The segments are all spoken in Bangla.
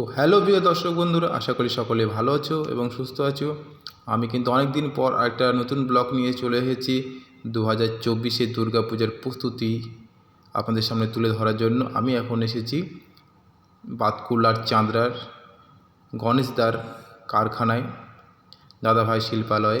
তো হ্যালো প্রিয় দর্শক বন্ধুরা, আশা করি সকলে ভালো আছো এবং সুস্থ আছো। আমি কিন্তু অনেক দিন পর একটা নতুন ব্লগ নিয়ে চলে এসেছি। দু হাজার চব্বিশে দুর্গা পূজার প্রস্তুতি আপনাদের সামনে তুলে ধরার জন্য আমি এখন এসেছি বাতকুল্লার চাঁদরার গণেশদার কারখানায়, দাদাভাই শিল্পালয়ে।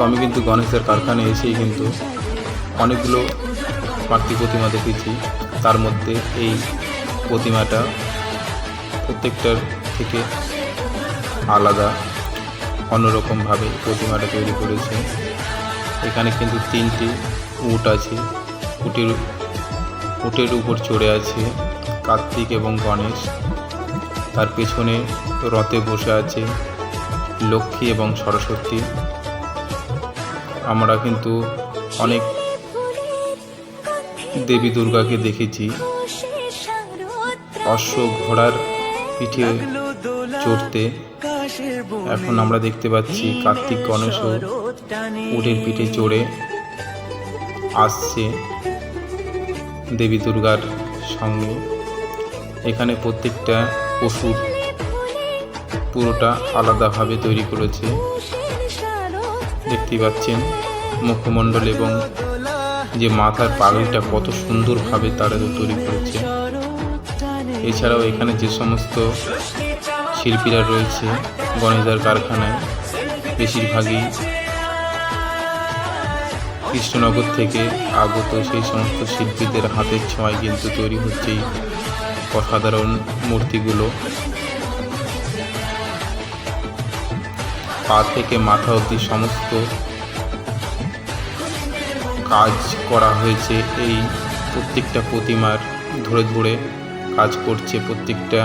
তো আমি কিন্তু গণেশদের কারখানায় এসেই কিন্তু অনেকগুলো মাতৃ প্রতিমা দেখেছি। তার মধ্যে এই প্রতিমাটা প্রত্যেকটার থেকে আলাদা, অন্যরকমভাবে প্রতিমাটা তৈরি করেছে। এখানে কিন্তু তিনটি উট আছে, উটের উটের উপর চড়ে আছে কার্তিক এবং গণেশ। তার পেছনে রথে বসে আছে লক্ষ্মী এবং সরস্বতী। আমরা কিন্তু অনেক দেবী দুর্গাকে দেখেছি। অশ্ব ঘোড়ার পিঠে চড়তে। এখন আমরা দেখতে পাচ্ছি কার্তিক গণেশ ও উটের পিঠে চড়ে আসছে দেবী দুর্গার সঙ্গে। এখানে প্রত্যেকটা পশুর পুরোটা আলাদাভাবে তৈরি করেছে। দেখতেই পাচ্ছেন মুখমণ্ডল এবং যে মাথার পাগড়িটা কত সুন্দরভাবে তারা তৈরি করেছে। এছাড়াও এখানে যে সমস্ত শিল্পীরা রয়েছে, গণেশদার কারখানায়, বেশিরভাগই কৃষ্ণনগর থেকে আগত সেই সমস্ত শিল্পীদের হাতের ছোঁয়ায় কিন্তু তৈরি হচ্ছে অসাধারণ মূর্তিগুলো। পা থেকে মাথা অবধি সমস্ত কাজ করা হয়েছে। এই প্রত্যেকটা প্রতিমার ধরে ধরে কাজ করছে প্রত্যেকটা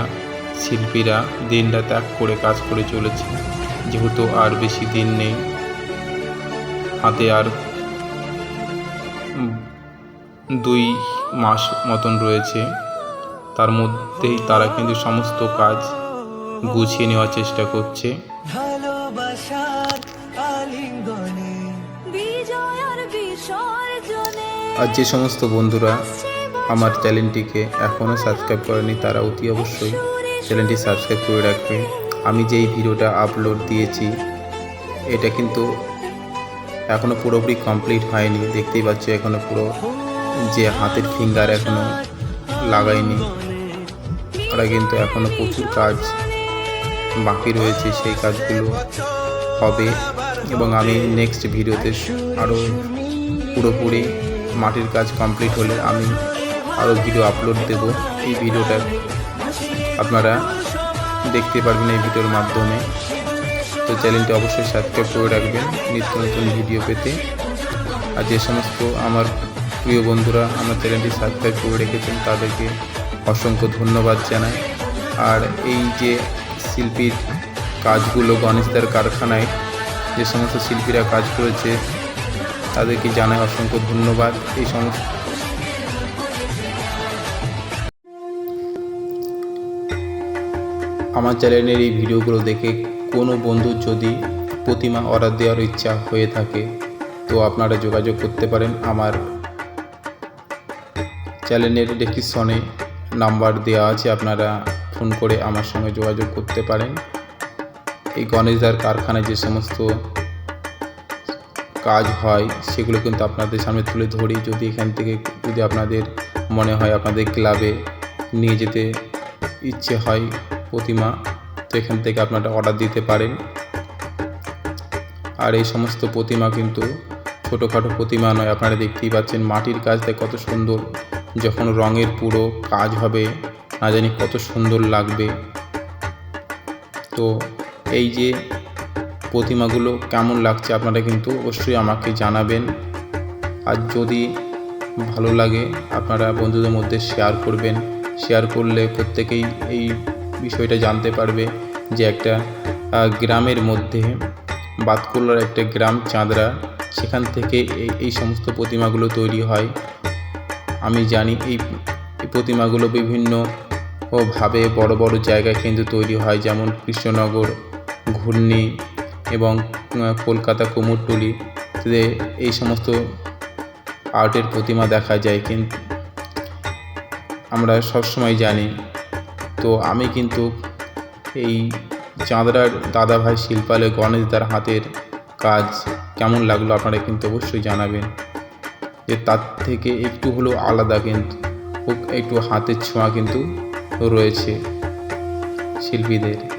শিল্পীরা। দিনটা ত্যাগ করে কাজ করে চলেছে। যেহেতু আর বেশি দিন নেই, হাতে আর দুই মাস মতন রয়েছে। তার মধ্যেই তারা কিন্তু সমস্ত কাজ গুছিয়ে নেওয়ার চেষ্টা করছে। ভালোবাসার আলিঙ্গনে বিজয় আর বিসর্জনে আর যে সমস্ত বন্ধুরা আমার চ্যানেলটিকে এখনও সাবস্ক্রাইব করেনি তারা অতি অবশ্যই চ্যানেলটি সাবস্ক্রাইব করে রাখবেন আমি যেই ভিডিওটা আপলোড দিয়েছি এটা কিন্তু এখনও পুরোপুরি কমপ্লিট হয়নি। দেখতেই পাচ্ছ এখনও পুরো যে হাতের ফিঙ্গার এখনও লাগাইনি। ওরা কিন্তু এখনও প্রচুর কাজ বাকি রয়েছে সেই কাজগুলো হবে এবং আমি নেক্সট ভিডিওতে আরও পুরোপুরি মাটির কাজ কমপ্লিট হলে আমি আরও ভিডিও আপলোড দেব। এই ভিডিওটা আপনারা দেখতে পারবেন এই ভিডিওর মাধ্যমে। তো চ্যানেলটি অবশ্যই সাবস্ক্রাইব করে রাখবেন নিত্য নতুন ভিডিও পেতে। আর যে সমস্ত আমার প্রিয় বন্ধুরা আমার চ্যানেলটি সাবস্ক্রাইব করে রেখেছেন, তাদেরকে অসংখ্য ধন্যবাদ জানাই। আর এই যে শিল্পীর কাজগুলো, গণেশদার কারখানায় যে সমস্ত শিল্পীরা কাজ করেছে, তাদেরকে জানাই অসংখ্য ধন্যবাদ। এই সমস্ত আমার চ্যানেলের এই ভিডিওগুলো দেখে কোনো বন্ধুর যদি প্রতিমা অর্ডার দেওয়ার ইচ্ছা হয়ে থাকে, তো আপনারা যোগাযোগ করতে পারেন। আমার চ্যানেলের ডেসক্রিপশনে নাম্বার দেওয়া আছে, আপনারা ফোন করে আমার সঙ্গে যোগাযোগ করতে পারেন। এই গণেশদার কারখানায় যে সমস্ত কাজ হয়, সেগুলো কিন্তু আপনাদের সামনে তুলে ধরি। যদি এখান থেকে যদি আপনাদের মনে হয় আপনাদের ক্লাবে নিয়ে যেতে ইচ্ছে হয় প্রতিমা, তো এখান থেকে আপনারা অর্ডার দিতে পারেন। আর এই সমস্ত প্রতিমা কিন্তু ছোটোখাটো প্রতিমা নয়, আপনারা দেখতেই পাচ্ছেন মাটির কাজটা কত সুন্দর, যখন রঙের পুরো কাজ হবে না জানি কত সুন্দর লাগবে। তো এই যে প্রতিমাগুলো কেমন লাগছে আপনারা কিন্তু অবশ্যই আমাকে জানাবেন। আর যদি ভালো লাগে আপনারা বন্ধুদের মধ্যে শেয়ার করবেন। শেয়ার করলে প্রত্যেকেই এই বিষয়টা জানতে পারবে যে একটা গ্রামের মধ্যে বাতকুল্লার একটা গ্রাম চাঁদরা, সেখান থেকে এই এই সমস্ত প্রতিমাগুলো তৈরি হয়। আমি জানি এই প্রতিমাগুলো বিভিন্ন ভাবে বড় বড় জায়গায় কিন্তু তৈরি হয়, যেমন কৃষ্ণনগর, ঘূর্ণি এবং কলকাতা কুমোরটুলি। এই সমস্ত আর্টের প্রতিমা দেখা যায় কিন্তু আমরা সবসময় জানি। তো আমি কিন্তু এই চাঁদরার দাদাভাই শিল্পালে গণেশদার হাতের কাজ কেমন লাগল আপনারা কিন্তু অবশ্যই জানাবেন। যে তার থেকে একটু হলেও আলাদা কিন্তু একটু হাতের ছোঁয়া কিন্তু রয়েছে শিল্পীদের।